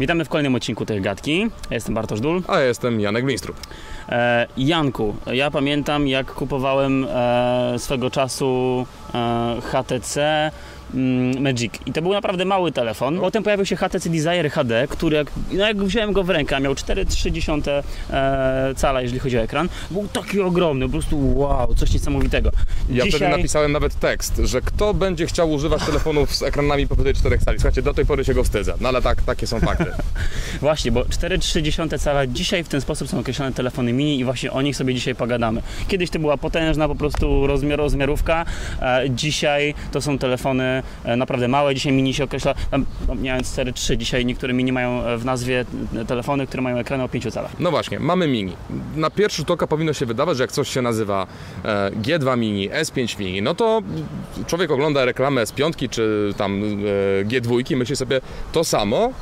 Witamy w kolejnym odcinku tej gadki. Ja jestem Bartosz Dul. A ja jestem Janek Winstrup. E, Janku, ja pamiętam jak kupowałem e, swego czasu e, HTC Magic i to był naprawdę mały telefon. Potem pojawił się HTC Desire HD, który jak, no jak wziąłem go w rękę, miał 4,3 e, cala, jeżeli chodzi o ekran, był taki ogromny, po prostu wow, coś niesamowitego. Ja wtedy napisałem nawet tekst, że kto będzie chciał używać telefonów z ekranami powyżej 4 cali. Słuchajcie, do tej pory się go wstydzę, no ale tak, takie są fakty. Właśnie, bo 4,3 cala dzisiaj w ten sposób są określone telefony mini i właśnie o nich sobie dzisiaj pogadamy. Kiedyś to była potężna po prostu rozmiar, rozmiarówka, e, dzisiaj to są telefony e, naprawdę małe, dzisiaj mini się określa, tam pomijając 4,3, dzisiaj niektóre mini mają e, w nazwie e, telefony, które mają ekrany o 5 calach. No właśnie, mamy mini. Na pierwszy rzut oka powinno się wydawać, że jak coś się nazywa e, G2 mini, S5 mini, no to człowiek ogląda reklamę S5 czy tam e, G2 i myśli sobie to samo,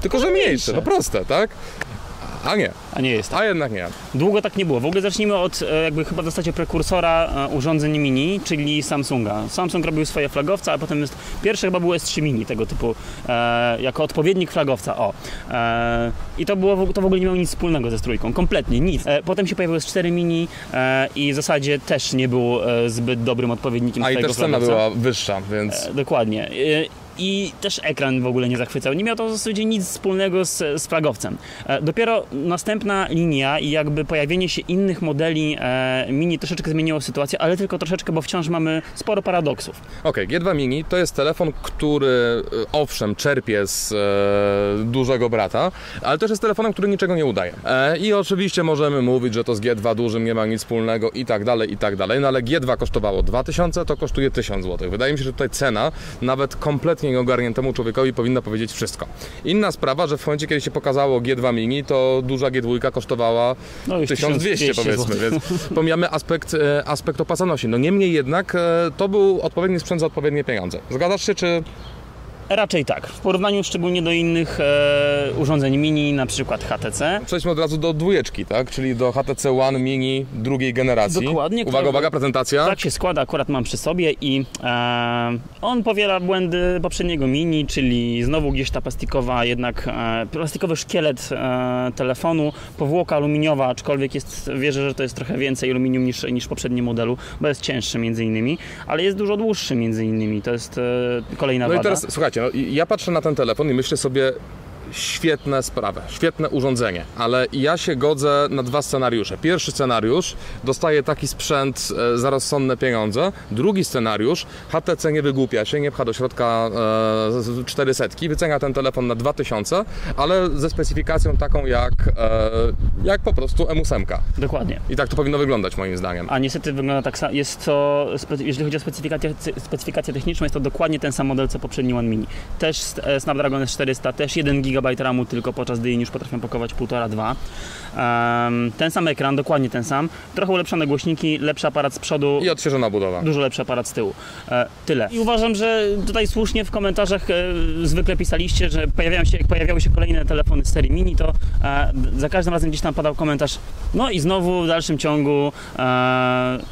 tylko że mniejsze, mniejsze. no proste, tak? A nie, A nie jest tak. a jednak nie. Długo tak nie było. W ogóle zacznijmy od e, jakby chyba w zasadzie prekursora e, urządzeń mini, czyli Samsunga. Samsung robił swoje flagowce, a potem jest, pierwsze chyba było S3 mini tego typu, e, jako odpowiednik flagowca. O. E, I to, było, w- to w ogóle nie miało nic wspólnego ze strójką, kompletnie nic. E, potem się pojawiło S4 mini e, i w zasadzie też nie był zbyt dobrym odpowiednikiem A i też cena była wyższa, więc... Dokładnie. I też ekran w ogóle nie zachwycał. Nie miał to w zasadzie nic wspólnego z, z flagowcem. E, Dopiero następna linia i jakby pojawienie się innych modeli e, mini troszeczkę zmieniło sytuację, ale tylko troszeczkę, bo wciąż mamy sporo paradoksów. Okej, G2 Mini to jest telefon, który e, owszem czerpie z e, dużego brata, ale też jest telefonem, który niczego nie udaje. E, I oczywiście możemy mówić, że to z G2 dużym nie ma nic wspólnego i tak dalej, i tak dalej, no ale G2 kosztowało 2000, to kosztuje 1000 zł. Wydaje mi się, że tutaj cena nawet kompletnie nieogarniętemu człowiekowi powinna powiedzieć wszystko. Inna sprawa, że w momencie, kiedy się pokazało G2 Mini, to duża G2 kosztowała No już 1200 powiedzmy, więc pomijamy aspekt, e, aspekt opłacalności. No niemniej jednak e, to był odpowiedni sprzęt za odpowiednie pieniądze. Zgadzasz się, czy Raczej tak. W porównaniu szczególnie do innych e, urządzeń mini, na przykład HTC. przejdźmy od razu do dwójeczki, tak? Czyli do HTC One Mini drugiej generacji. Dokładnie, Uwaga, która- uwaga, prezentacja. Tak się składa, akurat mam przy sobie i e, on powiela błędy poprzedniego mini, czyli znowu gdzieś ta plastikowa, jednak e, plastikowy szkielet e, telefonu, powłoka aluminiowa, aczkolwiek jest, wierzę, że to jest trochę więcej aluminium niż, niż w poprzednim modelu, bo jest cięższy między innymi, ale jest dużo dłuższy między innymi, to jest e, kolejna No i wada. teraz słuchajcie, no, i ja patrzę na ten telefon i myślę sobie świetne sprawy, świetne urządzenie, ale ja się godzę na dwa scenariusze. Pierwszy scenariusz dostaje taki sprzęt e, za rozsądne pieniądze. Drugi scenariusz HTC nie wygłupia się, nie pcha do środka e, z- 400, wycenia ten telefon na 2000, ale ze specyfikacją taką jak, e, jak po prostu M8. Dokładnie. I tak to powinno wyglądać moim zdaniem. A niestety wygląda tak samo. Jest to, jeżeli chodzi o specyfikację, specyfikację techniczną, jest to dokładnie ten sam model co poprzedni One Mini. Też e, Snapdragon S400, też 1 GB RAMu, tylko podczas gdy już potrafią pakować 1,5-2. Um, ten sam ekran, dokładnie ten sam. Trochę ulepszone głośniki, lepszy aparat z przodu. I odświeżona budowa. Dużo lepszy aparat z tyłu. E, tyle. I uważam, że tutaj słusznie w komentarzach e, zwykle pisaliście, że pojawiają się, jak pojawiały się kolejne telefony z serii mini, to e, za każdym razem gdzieś tam padał komentarz, no i znowu w dalszym ciągu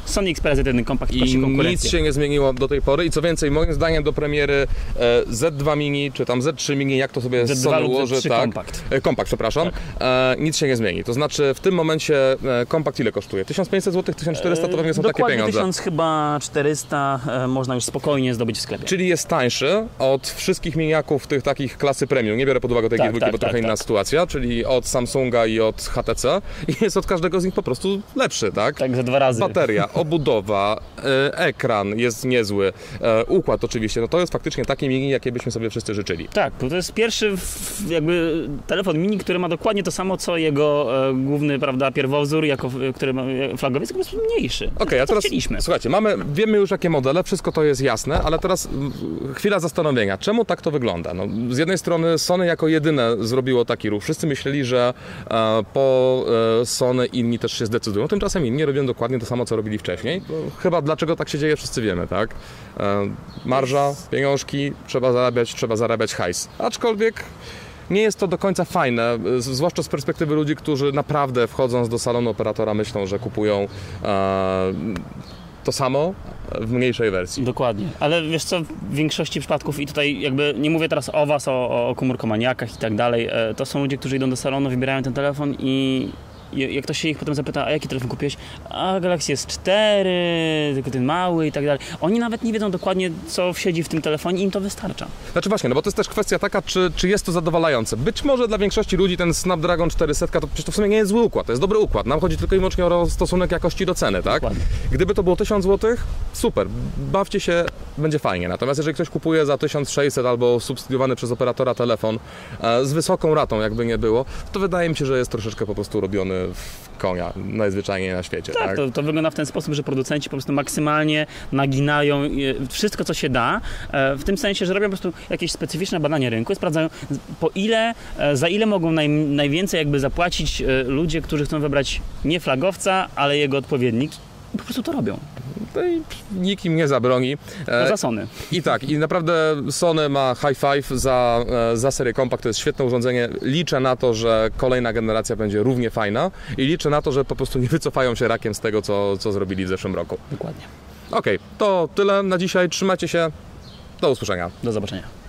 Sony Xperia Z1 Compact I nic się nie zmieniło do tej pory. I co więcej, moim zdaniem do premiery e, Z2 Mini, czy tam Z3 Mini, jak to sobie Z2 Sony ułoży, Z3 tak? Compact. E, Compact, przepraszam. E, nic się nie zmieni. To znaczy w tym momencie e, Compact ile kosztuje? 1500 zł, 1400 to pewnie są takie Dokładnie pieniądze. 1000 chyba 400 e, można już spokojnie zdobyć w sklepie. Czyli jest tańszy od wszystkich miniaków tych takich klasy premium. Nie biorę pod uwagę tej Tak, G2, tak, bo tak, trochę inna tak. sytuacja, czyli od Samsunga i od HTC. I jest od każdego z nich po prostu lepszy, tak? Tak, ze dwa razy. Bateria, obudowa, e, ekran jest niezły, e, układ oczywiście, no to jest faktycznie takie mini, jakie byśmy sobie wszyscy życzyli. Tak, to jest pierwszy w- jakby telefon mini, który ma dokładnie to samo, co jego e, główny, prawda, pierwowzór, jako, który ma e, flagowiec, tylko po mniejszy. Okej, a To teraz chcieliśmy. słuchajcie, mamy, wiemy już jakie modele, wszystko to jest jasne, ale teraz chwila zastanowienia. Czemu tak to wygląda? No, z jednej strony Sony jako jedyne zrobiło taki ruch. Wszyscy myśleli, że e, po Sony inni też się zdecydują. Tymczasem inni robią dokładnie to samo, co robili wcześniej. Bo chyba dlaczego tak się dzieje, wszyscy wiemy, tak? Marża, pieniążki, trzeba zarabiać, trzeba zarabiać hajs. Aczkolwiek nie jest to do końca fajne, zwłaszcza z perspektywy ludzi, którzy naprawdę wchodząc do salonu operatora myślą, że kupują e, to samo, w mniejszej wersji. Dokładnie. Ale wiesz co, w większości przypadków i tutaj jakby nie mówię teraz o was, o, o komórkomaniakach i tak dalej, e, to są ludzie, którzy idą do salonu, wybierają ten telefon i jak ktoś się ich potem zapyta, a jaki telefon kupiłeś? A Galaxy S4, tylko ten mały i tak dalej. Oni nawet nie wiedzą dokładnie, co siedzi w tym telefonie, im to wystarcza. Znaczy właśnie, no bo to jest też kwestia taka, czy, czy jest to zadowalające. Być może dla większości ludzi ten Snapdragon 400 to przecież to w sumie nie jest zły układ, to jest dobry układ. Nam chodzi tylko i wyłącznie o stosunek jakości do ceny, tak? Dokładnie. Gdyby to było 1000 zł, super, bawcie się, będzie fajnie. Natomiast jeżeli ktoś kupuje za 1600 albo subsydiowany przez operatora telefon e, z wysoką ratą, jakby nie było, to wydaje mi się, że jest troszeczkę po prostu robiony w konia, najzwyczajniej na świecie, tak? Tak, to, to wygląda w ten sposób, że producenci po prostu maksymalnie naginają e, wszystko, co się da, e, w tym sensie, że robią po prostu jakieś specyficzne badanie rynku sprawdzają, po ile, za ile mogą naj, najwięcej jakby zapłacić ludzie, którzy chcą wybrać nie flagowca, ale jego odpowiednik. I po prostu to robią. No i nikt im nie zabroni. E, Poza Sony. I tak, i naprawdę Sony ma high five za, e, za serię Compact, to jest świetne urządzenie. Liczę na to, że kolejna generacja będzie równie fajna i liczę na to, że po prostu nie wycofają się rakiem z tego, co, co zrobili w zeszłym roku. Dokładnie. Okej, to tyle na dzisiaj. Trzymajcie się. Do usłyszenia. Do zobaczenia.